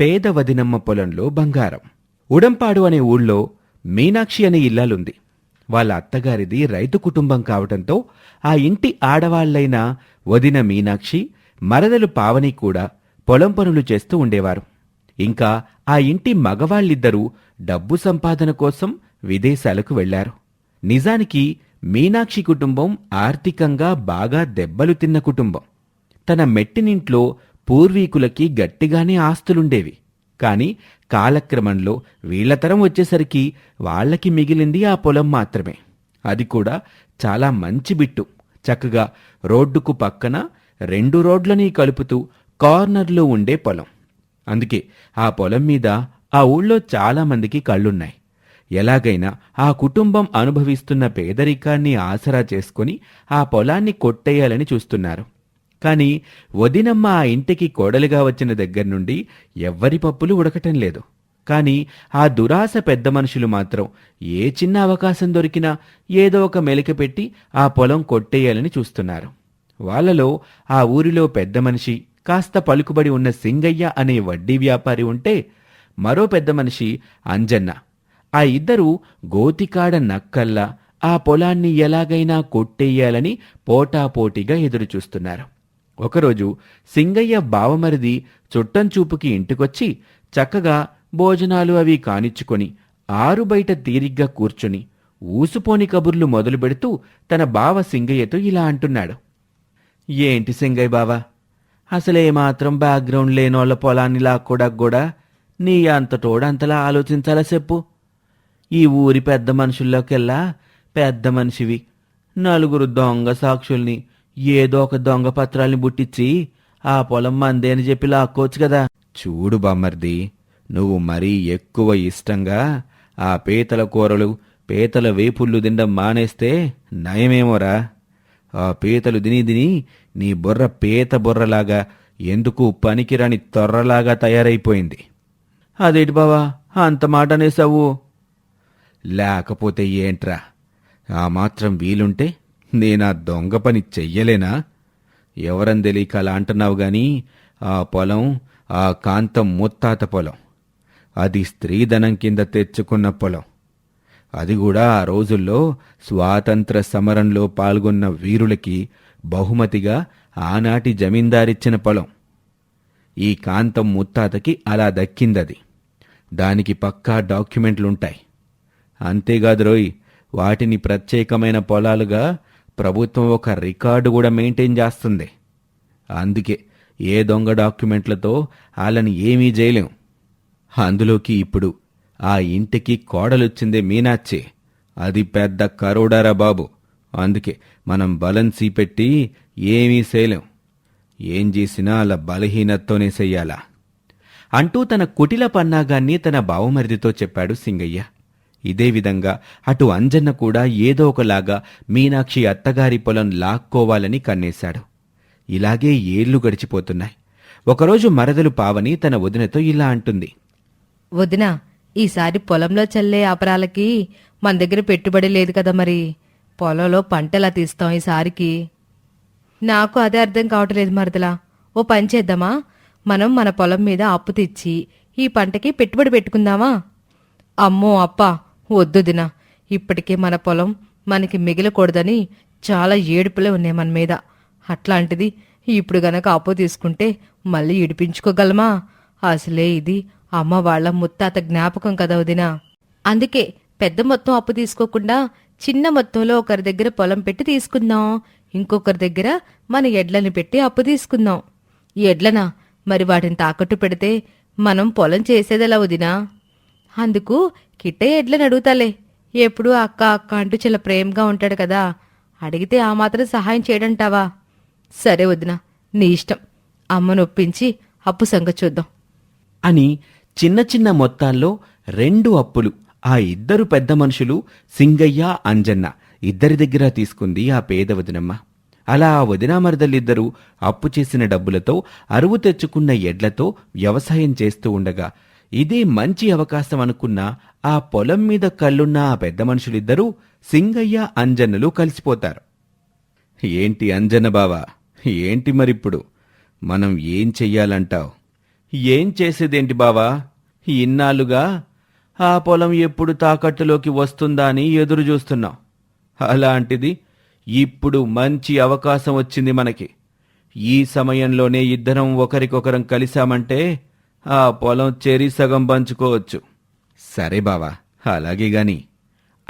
పేద వదినమ్మ పొలంలో బంగారం. ఉడంపాడు అనే ఊళ్ళో మీనాక్షి అనే ఇల్లాలుంది. వాళ్ళ అత్తగారిది రైతు కుటుంబం కావటంతో ఆ ఇంటి ఆడవాళ్ళైన వదిన మీనాక్షి మరదలు పావని కూడా పొలం పనులు చేస్తూ ఉండేవారు. ఇంకా ఆ ఇంటి మగవాళ్ళిద్దరూ డబ్బు సంపాదన కోసం విదేశాలకు వెళ్ళారు. నిజానికి మీనాక్షి కుటుంబం ఆర్థికంగా బాగా దెబ్బలు తిన్న కుటుంబం. తన మెట్టినింట్లో పూర్వీకులకి గట్టిగానే ఆస్తులుండేవి. కాని కాలక్రమంలో వీళ్ళతరం వచ్చేసరికి వాళ్ళకి మిగిలింది ఆ పొలం మాత్రమే. అది కూడా చాలా మంచి బిట్టు. చక్కగా రోడ్డుకు పక్కన రెండు రోడ్లని కలుపుతూ కార్నర్లో ఉండే పొలం. అందుకే ఆ పొలం మీద ఆ ఊళ్ళో చాలామందికి కళ్ళున్నాయి. ఎలాగైనా ఆ కుటుంబం అనుభవిస్తున్న పేదరికాన్ని ఆసరా చేసుకుని ఆ పొలాన్ని కొట్టేయాలని చూస్తున్నారు. కాని వదినమ్మ ఆ ఇంటికి కోడలిగా వచ్చిన దగ్గర నుండి ఎవ్వరి పప్పులు ఉడకటం లేదు. కాని ఆ దురాశ పెద్ద మనుషులు మాత్రం ఏ చిన్న అవకాశం దొరికినా ఏదో ఒక మెలిక పెట్టి ఆ పొలం కొట్టేయాలని చూస్తున్నారు. వాళ్ళలో ఆ ఊరిలో పెద్ద మనిషి కాస్త పలుకుబడి ఉన్న సింగయ్య అనే వడ్డీ వ్యాపారి ఉంటే మరో పెద్ద మనిషి అంజన్న. ఆ ఇద్దరూ గోతికాడ నక్కల్లా ఆ పొలాన్ని ఎలాగైనా కొట్టేయాలని పోటాపోటీగా ఎదురుచూస్తున్నారు. ఒకరోజు సింగయ్య బావమరిది చుట్టం చూపుకి ఇంటికొచ్చి చక్కగా భోజనాలు అవి కానిచ్చుకొని ఆరు బయట తీరిగ్గా కూర్చుని ఊసుపోని కబుర్లు మొదలుపెడుతూ తన బావ సింగయ్యతో ఇలా అంటున్నాడు. ఏంటి సింగయ్య బావా? అసలే మాత్రం బ్యాక్గ్రౌండ్ లేనోళ్ళ పొలాన్ని లాక్కోడానికి కూడా నీ అంతటోడంతలా ఆలోచించాలా చెప్పు? ఈ ఊరి పెద్ద మనుషుల్లోకెల్లా పెద్ద మనిషివి. నలుగురు దొంగ సాక్షుల్ని ఏదో ఒక దొంగ పత్రాల్ని బుట్టిచ్చి ఆ పొలం మందే అని చెప్పి లాక్కోవచ్చు కదా. చూడు బామ్మర్ది నువ్వు మరీ ఎక్కువ ఇష్టంగా ఆ పీతల కూరలు పీతల వేపుళ్ళు తినడం మానేస్తే నయమేమోరా. ఆ పీతలు తిని తిని నీ బుర్ర పీత బుర్రలాగా ఎందుకు పనికిరాని తొర్రలాగా తయారైపోయింది. అదేటి బావా అంత మాట అనేసావు? లేకపోతే ఏంట్రా? ఆ మాత్రం వీలుంటే నేనా దొంగ పని చెయ్యలేనా? ఎవరని తెలియక అలా అంటున్నావు గాని ఆ పొలం ఆ కాంతం ముత్తాత పొలం. అది స్త్రీధనం కింద తెచ్చుకున్న పొలం. అది కూడా ఆ రోజుల్లో స్వాతంత్ర సమరంలో పాల్గొన్న వీరులకి బహుమతిగా ఆనాటి జమీందారిచ్చిన పొలం. ఈ కాంతం ముత్తాతకి అలా దక్కిందది. దానికి పక్కా డాక్యుమెంట్లుంటాయి. అంతేకాదు రోయ్ వాటిని ప్రత్యేకమైన పొలాలుగా ప్రభుత్వం ఒక రికార్డు కూడా మెయింటైన్ చేస్తుంది. అందుకే ఏ దొంగ డాక్యుమెంట్లతో వాళ్ళని ఏమీ చేయలేం. అందులోకి ఇప్పుడు ఆ ఇంటికి కోడలొచ్చిందే మీనాచ్చి అది పెద్ద కరోడారా బాబు. అందుకే మనం బలన్సీ పెట్టి ఏమీ చేయలేం. ఏం చేసినా అలా బలహీనతతోనే చెయ్యాలా అంటూ తన కుటిల పన్నాగాన్ని తన బావమరిదితో చెప్పాడు సింగయ్య. ఇదే విధంగా అటు అంజన్న కూడా ఏదో ఒకలాగా మీనాక్షి అత్తగారి పొలం లాక్కోవాలని కన్నేశాడు. ఇలాగే ఏళ్ళు గడిచిపోతున్నాయి. ఒకరోజు మరదలు పావని తన వదినతో ఇలా అంటుంది. వదినా ఈసారి పొలంలో చల్లే అపరాలకి మన దగ్గర పెట్టుబడి లేదు కదా మరి. పొలంలో పంటలా తీస్తాం ఈసారికి? నాకు అదే అర్థం కావట్లేదు మరదలా. ఓ పని చేద్దామా? మనం మన పొలం మీద అప్పు తెచ్చి ఈ పంటకి పెట్టుబడి పెట్టుకుందామా? అమ్మో అప్ప వద్దుదినా ఇప్పటికే మన పొలం మనకి మిగిలకూడదని చాలా ఏడుపులే ఉన్నాయి మన మీద. అట్లాంటిది ఇప్పుడు గనక అప్పు తీసుకుంటే మళ్ళీ ఇడిపించుకోగలమా? అసలే ఇది అమ్మ వాళ్ళ ముత్తాత జ్ఞాపకం కదా వదినా. అందుకే పెద్ద మొత్తం అప్పు తీసుకోకుండా చిన్న మొత్తంలో ఒకరి దగ్గర పొలం పెట్టి తీసుకుందాం. ఇంకొకరి దగ్గర మన ఎడ్లని పెట్టి అప్పు తీసుకుందాం. ఈ ఎడ్లనా? మరి వాటిని తాకట్టు పెడితే మనం పొలం చేసేదెలా వదినా? అందుకు కిట్టయ్య ఎడ్లని అడుగుతాలే. ఎప్పుడూ అక్క అక్క అంటూ చాలా ప్రేమగా ఉంటాడు కదా. అడిగితే ఆ మాత్రం సహాయం చేయడంటావా? సరే వదినా నీ ఇష్టం. అమ్మను ఒప్పించి అప్పు సంగతి చూద్దాం. అని చిన్న చిన్న మొత్తాల్లో రెండు అప్పులు. ఆ ఇద్దరు పెద్ద మనుషులు సింగయ్య అంజన్న ఇద్దరి దగ్గర తీసుకుంది ఆ పేద వదినమ్మ. అలా ఆ వదినామరదలిద్దరూ అప్పు చేసిన డబ్బులతో అరువు తెచ్చుకున్న ఎడ్లతో వ్యవసాయం చేస్తూ ఉండగా ఇదే మంచి అవకాశం అనుకున్న ఆ పొలం మీద కళ్ళున్న ఆ పెద్ద మనుషులిద్దరూ సింగయ్య అంజన్నలు కలిసిపోతారు. ఏంటి అంజన్న బావా? ఏంటి మరిప్పుడు? మనం ఏం చెయ్యాలంటావు? ఏం చేసేదేంటి బావా? ఇన్నాళ్ళుగా ఆ పొలం ఎప్పుడు తాకట్టులోకి వస్తుందా అని ఎదురు చూస్తున్నాం. అలాంటిది ఇప్పుడు మంచి అవకాశం వచ్చింది మనకి. ఈ సమయంలోనే ఇద్దరం ఒకరికొకరం కలిశామంటే ఆ పొలం చెరి సగం పంచుకోవచ్చు. సరే బావా. అలాగే గాని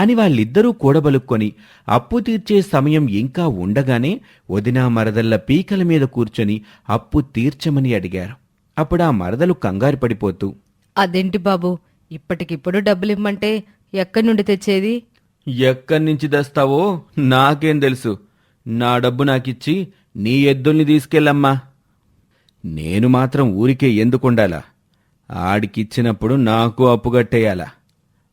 అని వాళ్ళిద్దరూ కూడబలుక్కొని అప్పు తీర్చే సమయం ఇంకా ఉండగానే వదినా మరదళ్ళ పీకల మీద కూర్చొని అప్పు తీర్చమని అడిగారు. అప్పుడు ఆ మరదలు కంగారు పడిపోతూ అదేంటి బాబు ఇప్పటికిప్పుడు డబ్బులు ఇమ్మంటే ఎక్కడి నుండి తెచ్చేది? ఎక్కడి నుంచి తెస్తావో నాకేం తెలుసు. నా డబ్బు నాకిచ్చి నీ ఎద్దుల్ని తీసుకెళ్ళమ్మా. నేను మాత్రం ఊరికే ఎందుకుండాలా? ఆడికిచ్చినప్పుడు నాకు అప్పుగట్టేయాలా?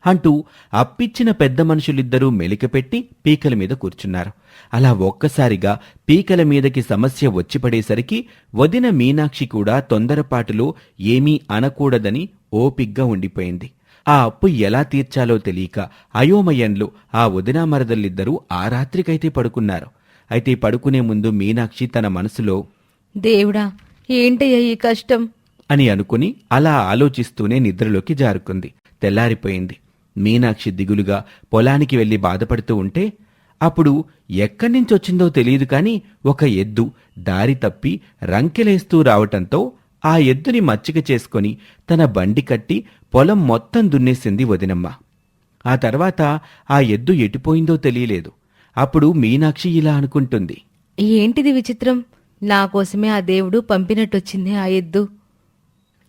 అంటూ అప్పిచ్చిన పెద్ద మనుషులిద్దరూ మెలికపెట్టి పీకల మీద కూర్చున్నారు. అలా ఒక్కసారిగా పీకల మీదకి సమస్య వచ్చిపడేసరికి వదిన మీనాక్షి కూడా తొందరపాటులో ఏమీ అనకూడదని ఓపిగ్గా ఉండిపోయింది. ఆ అప్పు ఎలా తీర్చాలో తెలియక అయోమయంలో ఆ వదినా మరదలిద్దరూ ఆ రాత్రికైతే పడుకున్నారు. అయితే పడుకునే ముందు మీనాక్షి తన మనసులో దేవుడా ఏంటయ్యా ఈ కష్టం? అని అనుకుని అలా ఆలోచిస్తూనే నిద్రలోకి జారుకుంది. తెల్లారిపోయింది. మీనాక్షి దిగులుగా పొలానికి వెళ్ళి బాధపడుతూ ఉంటే అప్పుడు ఎక్కడి నుంచొచ్చిందో తెలియదు కాని ఒక ఎద్దు దారి తప్పి రంకెలేస్తూ రావటంతో ఆ ఎద్దుని మచ్చిక చేసుకొని తన బండి కట్టి పొలం మొత్తం దున్నేసింది వదినమ్మ. ఆ తర్వాత ఆ ఎద్దు ఎటుపోయిందో తెలియలేదు. అప్పుడు మీనాక్షి ఇలా అనుకుంటుంది. ఏంటిది విచిత్రం? నా కోసమే ఆ దేవుడు పంపినట్టొచ్చింది ఆ ఎద్దు.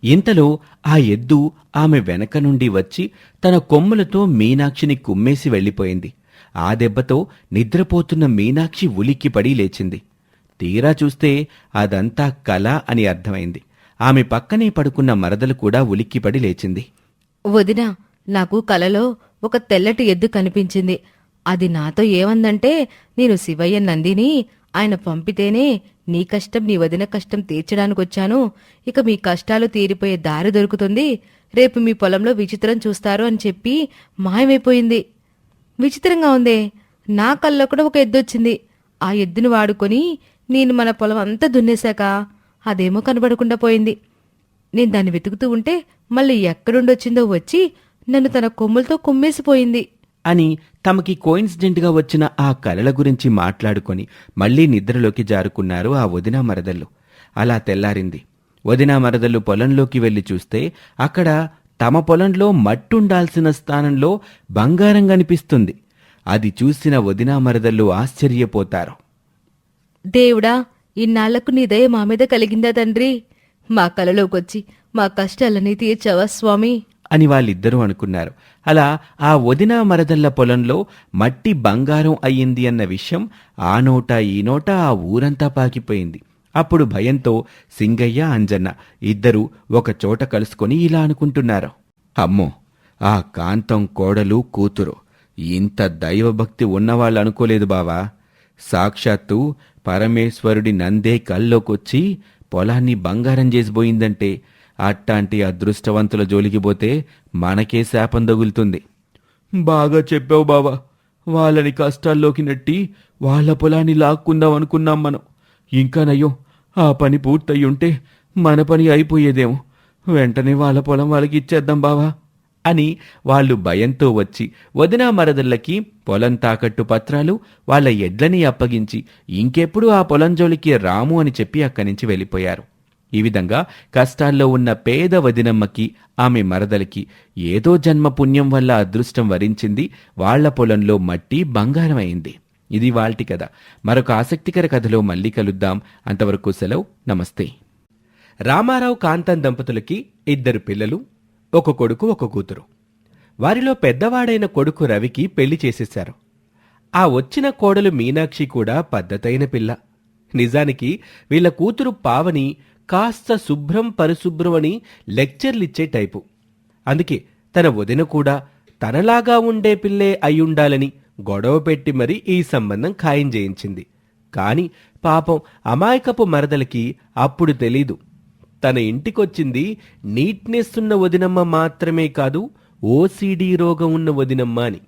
ఇంతలో ఆ ఎద్దు ఆమె వెనక నుండి వచ్చి తన కొమ్ములతో మీనాక్షిని కుమ్మేసి వెళ్ళిపోయింది. ఆ దెబ్బతో నిద్రపోతున్న మీనాక్షి ఉలిక్కిపడి లేచింది. తీరా చూస్తే అదంతా కల అని అర్థమైంది. ఆమె పక్కనే పడుకున్న మరదలు కూడా ఉలిక్కిపడి లేచింది. వదినా నాకు కలలో ఒక తెల్లటి ఎద్దు కనిపించింది. అది నాతో ఏమందంటే నేను శివయ్య నందిని ఆయన పంపితేనే నీ కష్టం నీ వదిన కష్టం తీర్చడానికొచ్చాను. ఇక మీ కష్టాలు తీరిపోయే దారి దొరుకుతుంది. రేపు మీ పొలంలో విచిత్రం చూస్తారు అని చెప్పి మాయమైపోయింది. విచిత్రంగా ఉందే. నా కల్లో కూడా ఒక ఎద్దు వచ్చింది ఆ ఎద్దును వాడుకొని నేను మన పొలం అంతా దున్నేశాక అదేమో కనబడకుండా పోయింది. నేను దాన్ని వెతుకుతూ ఉంటే మళ్ళీ ఎక్కడుండొచ్చిందో వచ్చి నన్ను తన కొమ్ములతో కుమ్మేసిపోయింది. అని తమకి కోయిన్సిడెంట్గా వచ్చిన ఆ కలల గురించి మాట్లాడుకొని మళ్ళీ నిద్రలోకి జారుకున్నారు ఆ వదినా మరదళ్ళు అలా తెల్లారింది. వదినా మరదళ్ళు పొలంలోకి వెళ్ళి చూస్తే అక్కడ తమ పొలంలో మట్టుండాల్సిన స్థానంలో బంగారం కనిపిస్తుంది. అది చూసిన వదినా మరదళ్ళు ఆశ్చర్యపోతారు. దేవుడా ఇన్నాళ్ళకు నీ దయ మా మీద కలిగిందా తండ్రి? మా కలలోకొచ్చి మా కష్టాలని తీర్చవా స్వామి? అని వాళ్ళిద్దరూ అనుకున్నారు. అలా ఆ వదిన మరదళ్ళ పొలంలో మట్టి బంగారం అయ్యింది అన్న విషయం ఆ నోట ఈ నోట ఆ ఊరంతా పాకిపోయింది. అప్పుడు భయంతో సింగయ్య అంజన్న ఇద్దరూ ఒక చోట కలుసుకొని ఇలా అనుకుంటున్నారు. అమ్మో ఆ కాంతం కోడలు కూతురు. ఇంత దైవభక్తి ఉన్నవాళ్ళు అనుకోలేదు బావా. సాక్షాత్తు పరమేశ్వరుడి నందే కల్లోకొచ్చి పొలాన్ని బంగారం చేసిపోయిందంటే అట్టాంటి అదృష్టవంతుల జోలికి పోతే మనకే శాపం తగులుతుంది. బాగా చెప్పావు బావా. వాళ్ళని కష్టాల్లోకి నెట్టి వాళ్ళ పొలాన్ని లాక్కుందాం అనుకున్నాం మనం. ఇంకానయ్యో ఆ పని పూర్తయ్యుంటే మన పని అయిపోయేదేమో. వెంటనే వాళ్ళ పొలం వాళ్ళకి ఇచ్చేద్దాం బావా అని వాళ్ళు భయంతో వచ్చి వదినా మరదళ్ళకి పొలం తాకట్టు పత్రాలు వాళ్ళ ఎడ్లని అప్పగించి ఇంకెప్పుడు ఆ పొలం జోలికి రాము అని చెప్పి అక్కడి నుంచి వెళ్ళిపోయారు. ఈ విధంగా కష్టాల్లో ఉన్న పేద వదినమ్మకి ఆమె మరదలికి ఏదో జన్మ పుణ్యం వల్ల అదృష్టం వరించింది వాళ్ళ పొలంలో మట్టి బంగారమైంది. ఇది వాల్టి కథ. మరొక ఆసక్తికర కథలో మళ్ళీ కలుద్దాం. అంతవరకు సెలవు. నమస్తే. రామారావు కాంతం దంపతులకి ఇద్దరు పిల్లలు ఒక కొడుకు ఒక కూతురు. వారిలో పెద్దవాడైన కొడుకు రవికి పెళ్ళి చేసేశారు. ఆ వచ్చిన కోడలు మీనాక్షి కూడా పద్ధతైన పిల్ల. నిజానికి వీళ్ళ కూతురు పావని కాస్త శుభ్రం పరిశుభ్రం అని లెక్చర్లిచ్చే టైపు. అందుకే తన వదిన కూడా తనలాగా ఉండే పిల్లే అయ్యుండాలని గొడవ పెట్టి మరి ఈ సంబంధం ఖాయం చేయించింది. కాని పాపం అమాయకపు మరదలకి అప్పుడు తెలీదు. తన ఇంటికొచ్చింది నీట్నెస్ ఉన్న వదినమ్మ మాత్రమే కాదు ఓసీడీ రోగం ఉన్న వదినమ్మ అని.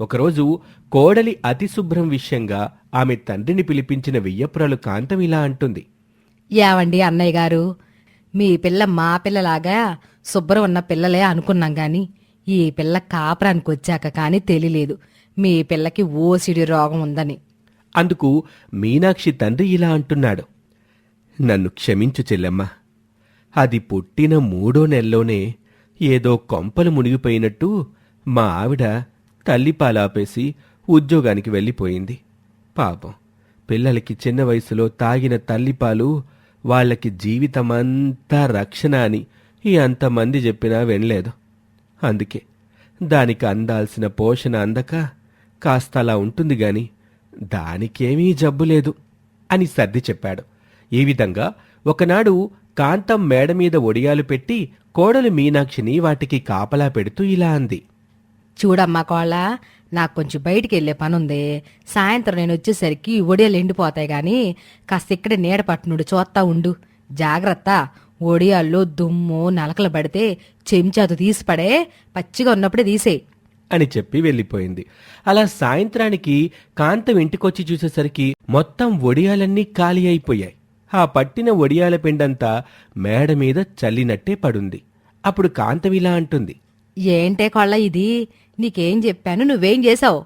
ఒకరోజు కోడలి అతి శుభ్రం విషయంగా ఆమె తండ్రిని పిలిపించిన వెయ్యపురాలు కాంతం ఇలా అంటుంది. యావండి అన్నయ్య గారు. మీ పిల్ల మా పిల్లలాగా శుభ్రం ఉన్న పిల్లలే అనుకున్నాం గాని ఈ పిల్ల కాపురానికి వచ్చాక కానీ తెలియలేదు. మీ పిల్లకి ఓసిడి రోగం ఉందని. అందుకు మీనాక్షి తండ్రి ఇలా అంటున్నాడు. నన్ను క్షమించు చెల్లెమ్మ. అది పుట్టిన మూడో నెలలోనే ఏదో కొంపలు మునిగిపోయినట్టు మా ఆవిడ తల్లిపాలాపేసి ఉద్యోగానికి వెళ్ళిపోయింది. పాపం పిల్లలకి చిన్న వయసులో తాగిన తల్లిపాలు వాళ్ళకి జీవితమంతా రక్షణ అని ఈ అంతమంది చెప్పినా వినలేదు. అందుకే దానికి అందాల్సిన పోషణ అందక కాస్త అలా ఉంటుంది గాని దానికేమీ జబ్బు లేదు అని సర్ది చెప్పాడు. ఈ విధంగా ఒకనాడు కాంతం మేడ మీద ఒడియాలు పెట్టి కోడలు మీనాక్షిని వాటికి కాపలా పెడుతూ ఇలా అంది. చూడమ్మా కోళ్ళ నాకు కొంచెం బయటికి వెళ్ళే పనుంది. సాయంత్రం నేను వచ్చేసరికి ఒడియాలు ఎండిపోతాయి కానీ కాస్త ఇక్కడే నీడ పట్టునుడు చూస్తా ఉండు. జాగ్రత్త. ఒడియాల్లో దుమ్ము నలకలు పడితే చెంచాతో తీసి పడే పచ్చిగా ఉన్నప్పుడే తీసేయి. అని చెప్పి వెళ్ళిపోయింది. అలా సాయంత్రానికి కాంతం ఇంటికొచ్చి చూసేసరికి మొత్తం ఒడియాలన్నీ ఖాళీ అయిపోయాయి. ఆ పట్టిన ఒడియాల పిండంతా మేడ మీద చల్లినట్టే పడుంది. అప్పుడు కాంతం ఇలా అంటుంది. ఏంటే కొళ్ళ ఇది? నీకేం చెప్పాను నువ్వేం చేసావు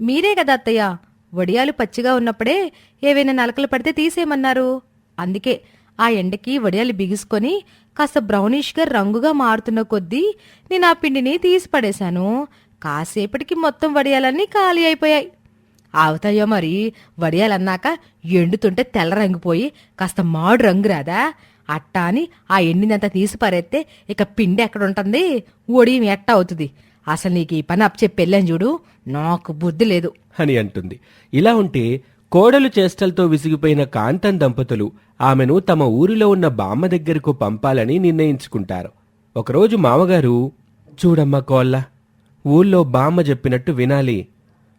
మీరే కదా అత్తయ్య. వడియాలు పచ్చిగా ఉన్నప్పుడే ఏవైనా నలకలు పడితే తీసేయమన్నారు. అందుకే ఆ ఎండకి వడియాలు బిగుసుకొని కాస్త బ్రౌనిష్గా రంగుగా మారుతున్న కొద్దీ నేను ఆ పిండిని తీసి పడేశాను. కాసేపటికి మొత్తం వడియాలన్నీ ఖాళీ అయిపోయాయి. అవుతాయో మరి వడియాలన్నాక ఎండుతుంటే తెల్ల రంగిపోయి కాస్త మాడు రంగు రాదా? అట్టా అని ఆ ఎండినంత తీసి పారేస్తే ఇక పిండి ఎక్కడ ఉంటుంది ఒడియం ఎట్ట అవుతుంది? అసలు నీకు ఈ పని అప్ చెప్పి చూడు నాకు బుద్ధి లేదు. అని అంటుంది. ఇలా ఉంటే కోడలు చేష్టలతో విసిగిపోయిన కాంతం దంపతులు ఆమెను తమ ఊరిలో ఉన్న బామ్మ దగ్గరకు పంపాలని నిర్ణయించుకుంటారు. ఒకరోజు మామగారు చూడమ్మా కోళ్ళ ఊళ్ళో బామ్మ చెప్పినట్టు వినాలి.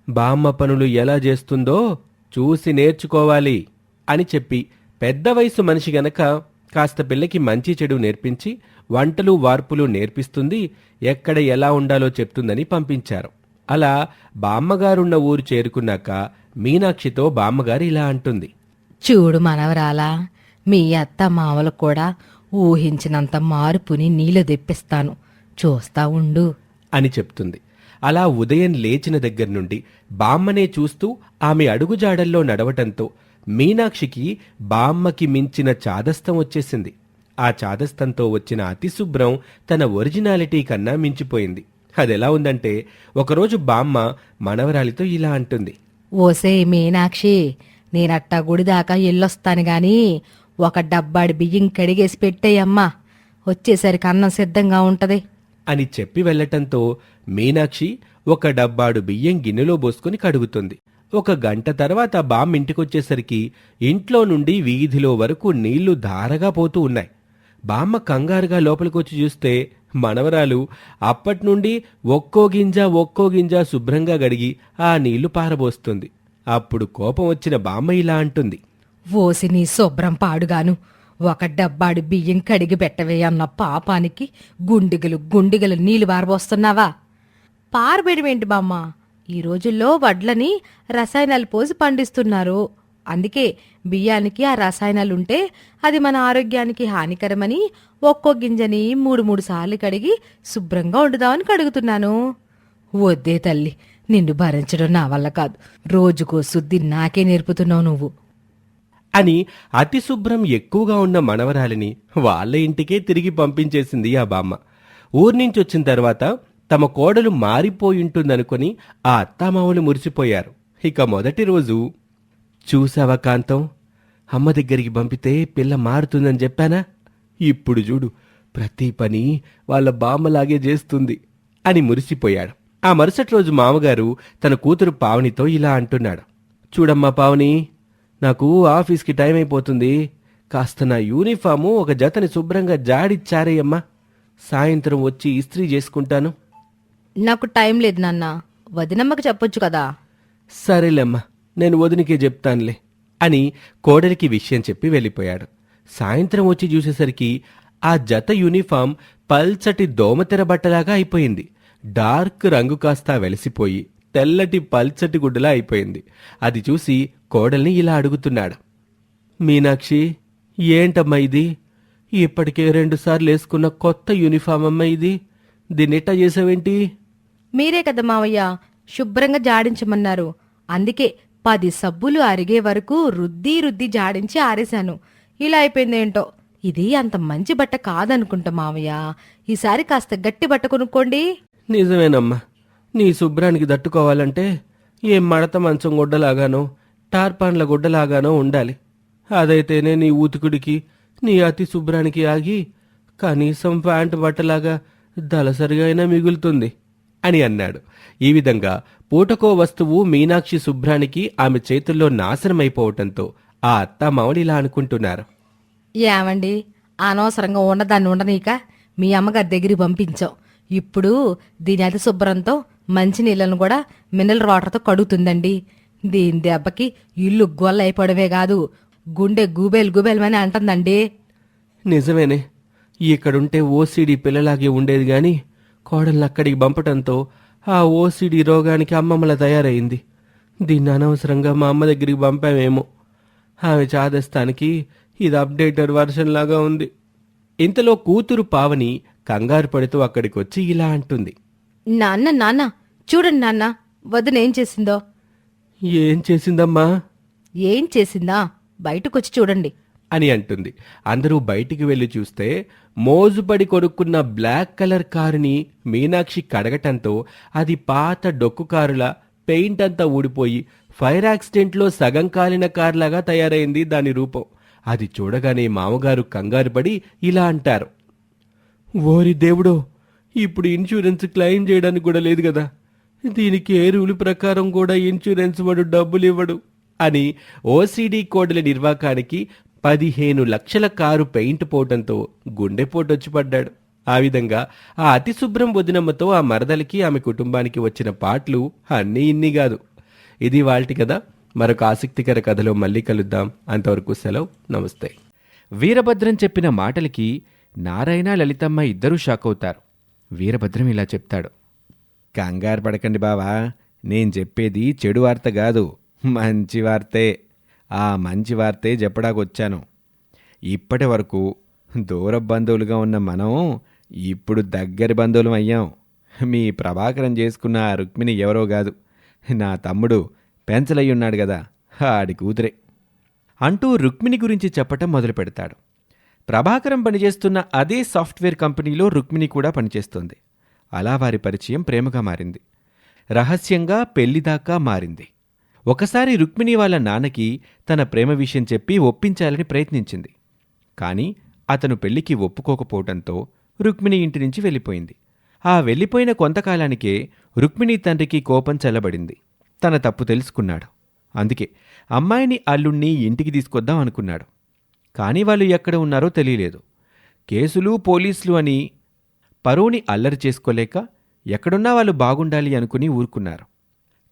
బామ్మ పనులు ఎలా చేస్తుందో చూసి నేర్చుకోవాలి అని చెప్పి పెద్ద వయసు మనిషి గనక కాస్త పిల్లకి మంచి చెడు నేర్పించి వంటలు వార్పులు నేర్పిస్తుంది ఎక్కడ ఎలా ఉండాలో చెప్తుందని పంపించారు. అలా బామ్మగారున్న ఊరు చేరుకున్నాక మీనాక్షితో బామ్మగారు ఇలా అంటుంది. చూడు మనవరాలా మీ అత్త మామలు కూడా ఊహించినంత మార్పుని నీళ్ళు తెప్పిస్తాను. చూస్తా ఉండు. అని చెప్తుంది. అలా ఉదయం లేచిన దగ్గర నుండి బామ్మనే చూస్తూ ఆమె అడుగుజాడల్లో నడవటంతో మీనాక్షికి బామ్మకి మించిన చాదస్తం వచ్చేసింది. ఆ చాదస్తంతో వచ్చిన అతిశుభ్రం తన ఒరిజినాలిటీ కన్నా మించిపోయింది. అదెలా ఉందంటే ఒకరోజు బామ్మ మనవరాలితో ఇలా అంటుంది. ఓసే మీనాక్షి నేనట్టా గుడిదాకా ఎల్లొస్తాను గాని ఒక డబ్బాడి బియ్యం కడిగేసి పెట్టేయమ్మా. వచ్చేసరికి అన్నం సిద్ధంగా ఉంటది. అని చెప్పి వెళ్ళటంతో మీనాక్షి ఒక డబ్బాడు బియ్యం గిన్నెలో పోసుకుని కడుగుతుంది. ఒక గంట తర్వాత బామ్మ ఇంటికొచ్చేసరికి ఇంట్లో నుండి వీధిలో వరకు నీళ్ళు ధారగా పోతూ ఉన్నాయి. బామ్మ కంగారుగా లోపలికొచ్చి చూస్తే మనవరాలు అప్పట్నుండి ఒక్కో గింజ ఒక్కో గింజ శుభ్రంగా గడిగి ఆ నీళ్ళు పారబోస్తుంది. అప్పుడు కోపం వచ్చిన బామ్మ ఇలా అంటుంది. ఓసి నీ శుభ్రం పాడుగాను. ఒక డబ్బాడు బియ్యం కడిగి పెట్టవే అన్న పాపానికి గుండిగలు గుండిగలు నీళ్ళు పారబోస్తున్నావా? పారబెడమేంటి బామ్మ? ఈ రోజుల్లో వడ్లని రసాయనాలు పోసి పండిస్తున్నారు. అందుకే బియ్యానికి ఆ రసాయనాలుంటే అది మన ఆరోగ్యానికి హానికరమని ఒక్కో గింజని మూడు మూడు సార్లు కడిగి శుభ్రంగా వండుదామని కడుగుతున్నాను. వద్దే తల్లి నిన్ను భరించడం నా వల్ల కాదు. రోజుకో శుద్ధి నాకే నేర్పుతున్నావు నువ్వు. అని అతి శుభ్రం ఎక్కువగా ఉన్న మనవరాలిని వాళ్ళ ఇంటికే తిరిగి పంపించేసింది ఆ బామ్మ. ఊర్నించి వచ్చిన తర్వాత తమ కోడలు మారిపోయింటుందనుకొని ఆ అత్తామామలు మురిసిపోయారు. ఇక మొదటి రోజు చూసావా కాంతం? అమ్మ దగ్గరికి పంపితే పిల్ల మారుతుందని చెప్పానా? ఇప్పుడు చూడు ప్రతి పని వాళ్ళ బామ్మలాగే చేస్తుంది అని మురిసిపోయాడు. ఆ మరుసటి రోజు మామగారు తన కూతురు పావనితో ఇలా అంటున్నాడు. చూడమ్మా పావని నాకు ఆఫీస్కి టైం అయిపోతుంది. కాస్త నా యూనిఫాము ఒక జతని శుభ్రంగా జాడిచ్చారేయమ్మా. సాయంత్రం వచ్చి ఇస్త్రీ చేసుకుంటాను. నాకు టైం లేదు నాన్న. వదినమ్మకి చెప్పొచ్చు కదా? సరేలేమ్మా నేను వదినకే చెప్తానులే అని కోడలికి విషయం చెప్పి వెళ్ళిపోయాడు. సాయంత్రం వచ్చి చూసేసరికి ఆ జత యూనిఫామ్ పల్చటి దోమతెర బట్టలాగా అయిపోయింది. డార్క్ రంగు కాస్త వెలిసిపోయి తెల్లటి పల్చటి గుడ్డలా అయిపోయింది. అది చూసి కోడల్ని ఇలా అడుగుతున్నాడు. మీనాక్షి ఏంటమ్మా ఇది? ఇప్పటికే రెండుసార్లు వేసుకున్న కొత్త యూనిఫామ్ అమ్మ ఇది. దీన్నిట్టా చేసావేంటి? మీరే కదా మావయ్య శుభ్రంగా జాడించమన్నారు. అందుకే పది సబ్బులు అరిగే వరకు రుద్ది రుద్ది జాడించి ఆరేశాను. ఇలా అయిపోయిందేంటో? ఇది అంత మంచి బట్ట కాదనుకుంటా మావయ్య. ఈసారి కాస్త గట్టి బట్ట కొనుక్కోండి. నిజమేనమ్మా. నీ శుభ్రానికి దట్టుకోవాలంటే ఏ మడత మంచం గుడ్డలాగానో టార్పాన్ల గుడ్డలాగానో ఉండాలి. అదైతేనే నీ ఊతుకుడికి నీ అతి శుభ్రానికి ఆగి కనీసం ప్యాంటు బట్టలాగా దళసరిగా అయినా మిగులుతుంది. అని అన్నాడు. ఈ విధంగా పూటకో వస్తువు మీనాక్షి శుభ్రానికి ఆమె చేతుల్లో నాశనమైపోవటంతో ఆ అత్త మామలిలా అనుకుంటున్నారు. ఏమండి? అనవసరంగా ఉన్నదాన్ని ఉండనీక మీ అమ్మగారి దగ్గరికి పంపించాం ఇప్పుడు దీని అతి శుభ్రంతో మంచి నీళ్ళను కూడా మినరల్ వాటర్తో కడుగుతుందండి. దీని దెబ్బకి ఇల్లు గొల్ల అయిపోవడమే కాదు గుండె గుబేలు గుబేలమని అంటుందండి. నిజమేనే. ఇక్కడుంటే ఓసిడి పిల్లలాగే ఉండేది గాని కోడల్ని అక్కడికి పంపటంతో ఆ ఓసిడి రోగానికి అమ్మమ్మల తయారైంది. దీన్ని అనవసరంగా మా అమ్మ దగ్గరికి పంపామేమో. ఆమె చాదస్తానికి ఇది అప్డేటెడ్ వర్షన్ లాగా ఉంది. ఇంతలో కూతురు పావని కంగారు పడుతూ అక్కడికొచ్చి ఇలా అంటుంది. నాన్న నాన్న చూడండి నాన్న వదిన ఏం చేసిందో? ఏం చేసిందమ్మా? ఏం చేసిందా? బయటకొచ్చి చూడండి. అని అంటుంది. అందరూ బయటికి వెళ్ళి చూస్తే మోజుపడి కొనుక్కున్న బ్లాక్ కలర్ కారుని మీనాక్షి కడగటంతో అది పాత డొక్కు కారుల పెయింట్ అంతా ఊడిపోయి ఫైర్ యాక్సిడెంట్లో సగం కాలిన కార్లాగా తయారైంది దాని రూపం. అది చూడగానే మామగారు కంగారు పడి ఇలా అంటారు. ఓరి దేవుడో ఇప్పుడు ఇన్సూరెన్స్ క్లెయిమ్ చేయడానికి కూడా లేదు కదా. దీనికి ఏ రూల్ ప్రకారం కూడా ఇన్సూరెన్స్ వాడు డబ్బులు ఇవ్వడు అని ఓసీడీ కోడల నిర్వాకానికి పదిహేను లక్షల కారు పెయింట్ పోవటంతో గుండెపోటొచ్చి పడ్డాడు. ఆ విధంగా ఆ అతి శుభ్రం వదినమ్మతో ఆ మరదలికి ఆమె కుటుంబానికి వచ్చిన పాటలు అన్నీ ఇన్ని కాదు. ఇది వాల్టి కదా మరొక ఆసక్తికర కథలో మళ్ళీ కలుద్దాం. అంతవరకు సెలవు. నమస్తే. వీరభద్రం చెప్పిన మాటలకి నారాయణ లలితమ్మ ఇద్దరూ షాక్ అవుతారు. వీరభద్రం ఇలా చెప్తాడు. కంగారు పడకండి బావా. నేను చెప్పేది చెడు వార్త కాదు. మంచి వార్తే. ఆ మంచి వార్తే చెప్పడానికి వచ్చాను ఇప్పటి వరకు దూర బంధువులుగా ఉన్న మనం ఇప్పుడు దగ్గరి బంధువులం అయ్యాం. మీ ప్రభాకరం చేసుకున్న ఆ రుక్మిణి ఎవరో కాదు. నా తమ్ముడు పెంచలయ్యున్నాడు కదా ఆడి కూతురే. అంటూ రుక్మిణి గురించి చెప్పటం మొదలు పెడతాడు ప్రభాకరం పనిచేస్తున్న అదే సాఫ్ట్వేర్ కంపెనీలో రుక్మిణి కూడా పనిచేస్తుంది. అలా వారి పరిచయం ప్రేమగా మారింది. రహస్యంగా పెళ్ళిదాకా మారింది. ఒకసారి రుక్మిణి వాళ్ళ నాన్నకి తన ప్రేమ విషయం చెప్పి ఒప్పించాలని ప్రయత్నించింది. కానీ అతను పెళ్ళికి ఒప్పుకోకపోవడంతో రుక్మిణి ఇంటి నుంచి వెళ్ళిపోయింది. ఆ వెళ్ళిపోయిన కొంతకాలానికే రుక్మిణి తండ్రికి కోపం చల్లబడింది. తన తప్పు తెలుసుకున్నాడు. అందుకే అమ్మాయిని అల్లుణ్ణి ఇంటికి తీసుకొద్దాం అనుకున్నాడు. కానీ వాళ్ళు ఎక్కడ ఉన్నారో తెలియలేదు. కేసులు పోలీసులు అని పరువుని అల్లరి చేసుకోలేక ఎక్కడున్నా వాళ్ళు బాగుండాలి అనుకుని ఊరుకున్నారు.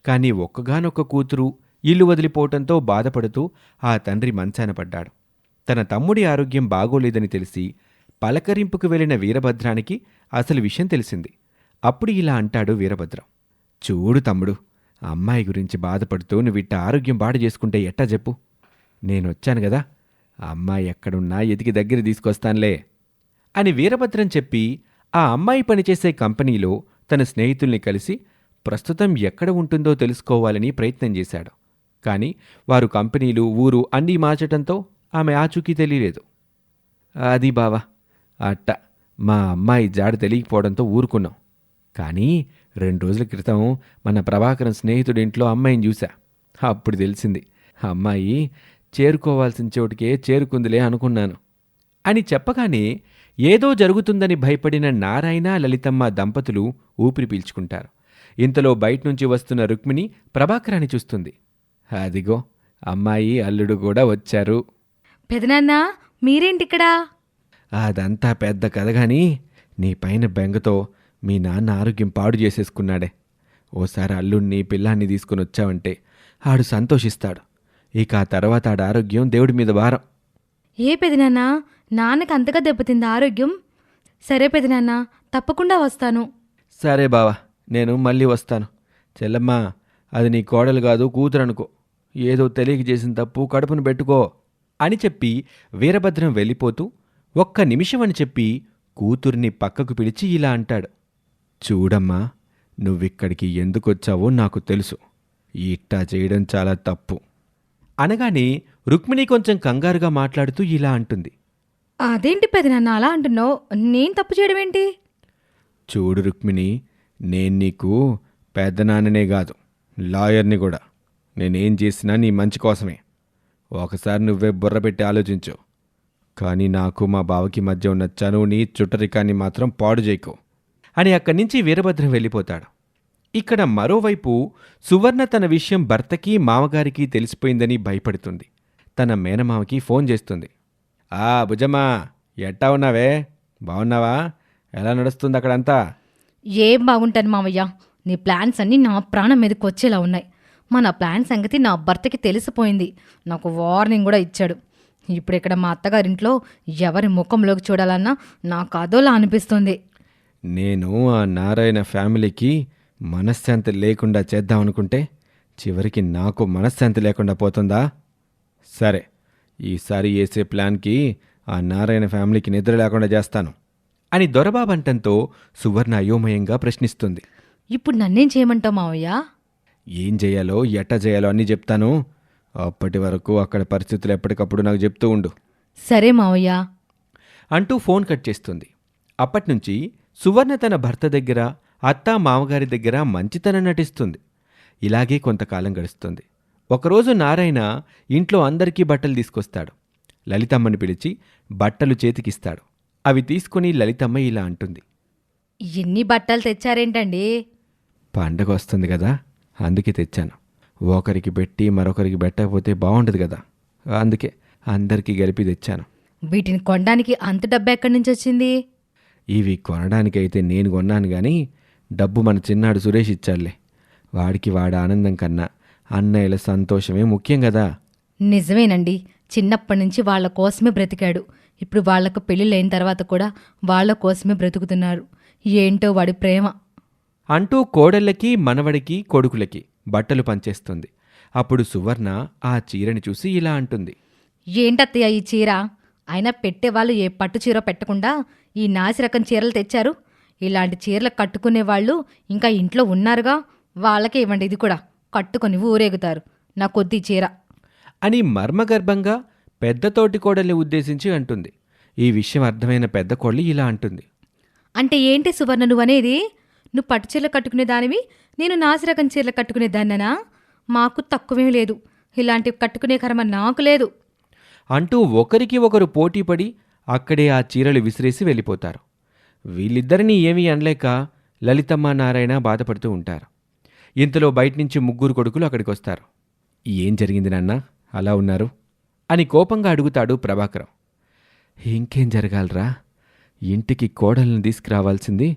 కానీ ఒక్కగానొక్క కూతురు ఇల్లు వదిలిపోవటంతో బాధపడుతూ ఆ తండ్రి మంచాన పడ్డాడు. తన తమ్ముడి ఆరోగ్యం బాగోలేదని తెలిసి పలకరింపుకు వెళ్ళిన వీరభద్రానికి అసలు విషయం తెలిసింది. అప్పుడు ఇలా అంటాడు వీరభద్రం. చూడు తమ్ముడు అమ్మాయి గురించి బాధపడుతూ నువ్విట్ట ఆరోగ్యం బాడు చేసుకుంటే ఎట్టా చెప్పు? నేనొచ్చాను కదా అమ్మాయి ఎక్కడున్నా ఎతికి దగ్గర తీసుకొస్తానులే అని వీరభద్రం చెప్పి ఆ అమ్మాయి పనిచేసే కంపెనీలో తన స్నేహితుల్ని కలిసి ప్రస్తుతం ఎక్కడ ఉంటుందో తెలుసుకోవాలని ప్రయత్నం చేశాడు. కానీ వారు కంపెనీలు ఊరు అన్నీ మార్చటంతో ఆమె ఆచూకీ తెలియలేదు. అది బావా అట్ట మా అమ్మాయి జాడ తెలియకపోవడంతో ఊరుకున్నాం. కానీ రెండు రోజుల క్రితం మన ప్రభాకరం స్నేహితుడింట్లో అమ్మాయిని చూశా. అప్పుడు తెలిసింది అమ్మాయి చేరుకోవాల్సిన చోటికే చేరుకుందిలే అనుకున్నాను. అని చెప్పగానే ఏదో జరుగుతుందని భయపడిన నారాయణ లలితమ్మ దంపతులు ఊపిరి పీల్చుకుంటారు. ఇంతలో బయట్నుంచి వస్తున్న రుక్మిణి ప్రభాకరాన్ని చూస్తుంది. అదిగో అమ్మాయి అల్లుడు కూడా వచ్చారు. పెదనాన్న మీరేంటిక్కడా? అదంతా పెద్ద కథ గాని నీ పైన బెంగతో మీ నాన్న ఆరోగ్యం పాడు చేసేసుకున్నాడే. ఓసారి అల్లుణ్ణి పిల్లాన్ని తీసుకుని వచ్చావంటే ఆడు సంతోషిస్తాడు. ఇక ఆ తర్వాత ఆడ ఆరోగ్యం దేవుడి మీద భారం. ఏ పెదినాన్న నాన్నకి అంతగా దెబ్బతింది ఆరోగ్యం? సరే పెదినాన్న తప్పకుండా వస్తాను. సరే బావా. నేను మళ్ళీ వస్తాను. చెల్లమ్మ అది నీ కోడలు కాదు కూతురు అనుకో ఏదో తెలియక చేసిన తప్పు కడుపును పెట్టుకో అని చెప్పి వీరభద్రం వెళ్ళిపోతూ ఒక్క నిమిషం అని చెప్పి కూతుర్ని పక్కకు పిలిచి ఇలా అంటాడు. చూడమ్మా నువ్విక్కడికి ఎందుకొచ్చావో నాకు తెలుసు. ఇట్టా చేయడం చాలా తప్పు. అనగానే రుక్మిణి కొంచెం కంగారుగా మాట్లాడుతూ ఇలా అంటుంది. అదేంటి పెదనాన్న అలా అంటున్నావు? నేను తప్పు చేయడం ఏంటి? చూడు రుక్మిణి నేను నీకు పెద్దనాన్ననే కాదు లాయర్ని కూడా. నేనేం చేసినా నీ మంచి కోసమే. ఒకసారి నువ్వే బుర్ర పెట్టి ఆలోచించు. కానీ నాకు మా బావకి మధ్య ఉన్న చనువుని చుట్టరికాన్ని మాత్రం పాడు చేయకు. అని అక్కడి నుంచి వీరభద్రం వెళ్ళిపోతాడు. ఇక్కడ మరోవైపు సువర్ణ తన విషయం భర్తకి మామగారికి తెలిసిపోయిందని భయపడుతుంది. తన మేనమామకి ఫోన్ చేస్తుంది. ఆ భుజమ్మా ఎట్టా ఉన్నావే? బాగున్నావా ఎలా నడుస్తుంది అక్కడంతా? ఏం బాగుంటాను మావయ్య? నీ ప్లాన్స్ అన్నీ నా ప్రాణం మీదకి వచ్చేలా ఉన్నాయి. మన ప్లాన్ సంగతి నా భర్తకి తెలిసిపోయింది. నాకు వార్నింగ్ కూడా ఇచ్చాడు. ఇప్పుడు ఇక్కడ మా అత్తగారింట్లో ఎవరి ముఖంలోకి చూడాలన్నా నాకు అదోలా అనిపిస్తుంది. నేను ఆ నారాయణ ఫ్యామిలీకి మనశ్శాంతి లేకుండా చేద్దామనుకుంటే చివరికి నాకు మనశ్శాంతి లేకుండా పోతుందా? సరే ఈసారి వేసే ప్లాన్కి ఆ నారాయణ ఫ్యామిలీకి నిద్ర లేకుండా చేస్తాను. అని దొరబాబంటంతో సువర్ణ అయోమయంగా ప్రశ్నిస్తుంది. ఇప్పుడు నన్నేం చేయమంటావు మావయ్య? ఏం చేయాలో ఎట్ట చేయాలో అన్నీ చెప్తాను. అప్పటి వరకు అక్కడ పరిస్థితులు ఎప్పటికప్పుడు నాకు చెప్తూ ఉండు. సరే మావయ్య. అంటూ ఫోన్ కట్ చేస్తుంది. అప్పట్నుంచి సువర్ణ తన భర్త దగ్గర అత్తా మామగారి దగ్గర మంచితనం నటిస్తుంది. ఇలాగే కొంతకాలం గడుస్తుంది. ఒకరోజు నారాయణ ఇంట్లో అందరికీ బట్టలు తీసుకొస్తాడు. లలితమ్మని పిలిచి బట్టలు చేతికిస్తాడు. అవి తీసుకుని లలితమ్మ ఇలా అంటుంది. ఎన్ని బట్టలు తెచ్చారేంటండి? పండగ వస్తుంది కదా అందుకే తెచ్చాను. ఒకరికి పెట్టి మరొకరికి పెట్టకపోతే బాగుండదు కదా. అందుకే అందరికీ కలిపి తెచ్చాను. వీటిని కొనడానికి అంత డబ్బు ఎక్కడి నుంచి వచ్చింది? ఇవి కొనడానికైతే నేను కొన్నాను కానీ డబ్బు మన చిన్నాడు సురేష్ ఇచ్చాడులే. వాడికి వాడి ఆనందం కన్నా అన్నయ్యల సంతోషమే ముఖ్యం కదా. నిజమేనండి. చిన్నప్పటి నుంచి వాళ్ళ కోసమే బ్రతికాడు. ఇప్పుడు వాళ్ళకు పెళ్ళిళ్ళైన తర్వాత కూడా వాళ్ళ కోసమే బ్రతుకుతున్నారు. ఏంటో వాడి ప్రేమ. అంటూ కోడళ్ళకి మనవడికి కొడుకులకి బట్టలు పంచేస్తుంది. అప్పుడు సువర్ణ ఆ చీరని చూసి ఇలా అంటుంది. ఏంటత్తయ్య ఈ చీర? అయినా పెట్టేవాళ్ళు ఏ పట్టు చీర పెట్టకుండా ఈ నాసి రకం చీరలు తెచ్చారు? ఇలాంటి చీరలు కట్టుకునే వాళ్ళు ఇంకా ఇంట్లో ఉన్నారుగా? వాళ్ళకే ఇవ్వండి ఇది కూడా. కట్టుకొని ఊరేగుతారు. నా కొద్ది చీర. అని మర్మగర్భంగా పెద్ద తోటి కోడల్ని ఉద్దేశించి అంటుంది. ఈ విషయం అర్థమైన పెద్ద కోళ్ళి ఇలా అంటుంది. అంటే ఏంటి సువర్ణ నువ్వనేది? నువ్వు పట్టు చీరలు కట్టుకునే దానివి నేను నాసిరకం చీరలు కట్టుకునే దాన్ననా? మాకు తక్కువేం లేదు. ఇలాంటివి కట్టుకునే కర్మ నాకు లేదు. అంటూ ఒకరికి ఒకరు పోటీపడి అక్కడే ఆ చీరలు విసిరేసి వెళ్ళిపోతారు. వీళ్ళిద్దరినీ ఏమీ అనలేక లలితమ్మ నారాయణ బాధపడుతూ ఉంటారు. ఇంతలో బయట ముగ్గురు కొడుకులు అక్కడికి వస్తారు ఏం జరిగింది నాన్న? అలా ఉన్నారు? అని కోపంగా అడుగుతాడు ప్రభాకరం. ఇంకేం జరగాలరా? ఇంటికి కోడల్ని తీసుకురావాల్సింది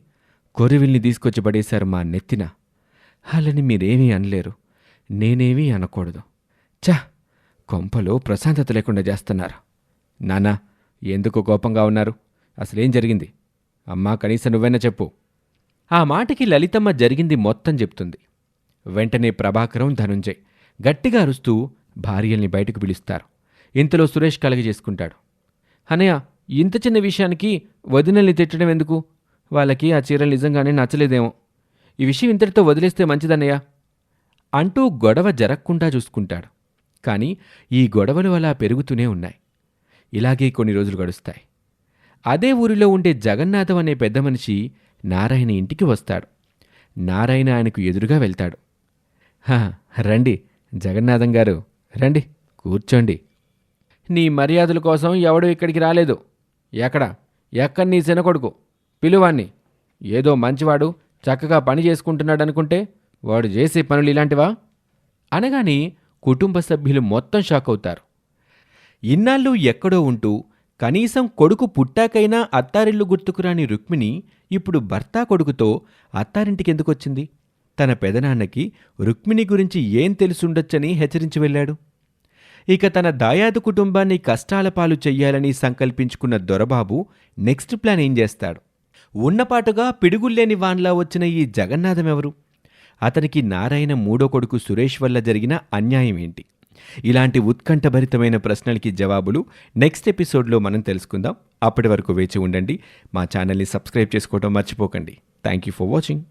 కొరివిల్ని తీసుకొచ్చి పడేశారు మా నెత్తిన. వాళ్ళని మీరేమీ అనలేరు. నేనేమీ అనకూడదు. చా కొంపలో ప్రశాంతత లేకుండా చేస్తున్నారు. నానా ఎందుకు కోపంగా ఉన్నారు? అసలేం జరిగింది? అమ్మా కనీసం నువ్వైనా చెప్పు. ఆ మాటకి లలితమ్మ జరిగింది మొత్తం చెప్తుంది. వెంటనే ప్రభాకరం ధనుంజయ్ గట్టిగా అరుస్తూ భార్యల్ని బయటకు పిలుస్తారు. ఇంతలో సురేష్ కలగ చేసుకుంటాడు. అనయ్య ఇంత చిన్న విషయానికి వదినల్ని తిట్టడం ఎందుకు? వాళ్ళకి ఆ చీరలు నిజంగానే నచ్చలేదేమో. ఈ విషయం ఇంతటితో వదిలేస్తే మంచిదన్నయ్య. అంటూ గొడవ జరగకుండా చూసుకుంటాడు. కానీ ఈ గొడవలు అలా పెరుగుతూనే ఉన్నాయి. ఇలాగే కొన్ని రోజులు గడుస్తాయి. అదే ఊరిలో ఉండే జగన్నాథం అనే పెద్ద మనిషి నారాయణ ఇంటికి వస్తాడు. నారాయణ ఆయనకు ఎదురుగా వెళ్తాడు. రండి జగన్నాథం గారు రండి కూర్చోండి. నీ మర్యాదల కోసం ఎవడు ఇక్కడికి రాలేదు. ఎక్కడ? ఎక్కడ నీ కొడుకు పిలువాన్ని ఏదో మంచివాడు చక్కగా పని చేసుకుంటున్నాడు అనుకుంటే వాడు చేసే పనులు ఇలాంటివా? అనగానే కుటుంబ సభ్యులు మొత్తం షాక్ అవుతారు ఇన్నాళ్ళు ఎక్కడో ఉంటూ కనీసం కొడుకు పుట్టాకైనా అత్తారిల్లు గుర్తుకురాని రుక్మిణి ఇప్పుడు భర్త కొడుకుతో అత్తారింటికెందుకొచ్చింది? తన పెదనాన్నకి రుక్మిణి గురించి ఏం తెలుసుండొచ్చని హెచ్చరించి వెళ్ళాడు. ఇక తన దాయాదు కుటుంబాన్ని కష్టాల పాలు చెయ్యాలని సంకల్పించుకున్న దొరబాబు నెక్స్ట్ ప్లాన్ ఏం చేస్తాడు? ఉన్నపాటుగా పిడుగుల్లేని వాన్లా వచ్చిన ఈ జగన్నాథం ఎవరు అతనికి నారాయణ మూడో కొడుకు సురేష్ వల్ల జరిగిన అన్యాయం ఏంటి? ఇలాంటి ఉత్కంఠభరితమైన ప్రశ్నలకి జవాబులు నెక్స్ట్ ఎపిసోడ్లో మనం తెలుసుకుందాం. అప్పటి వరకు వేచి ఉండండి. మా ఛానల్ని సబ్స్క్రైబ్ చేసుకోవడం మర్చిపోకండి. Thank you for watching.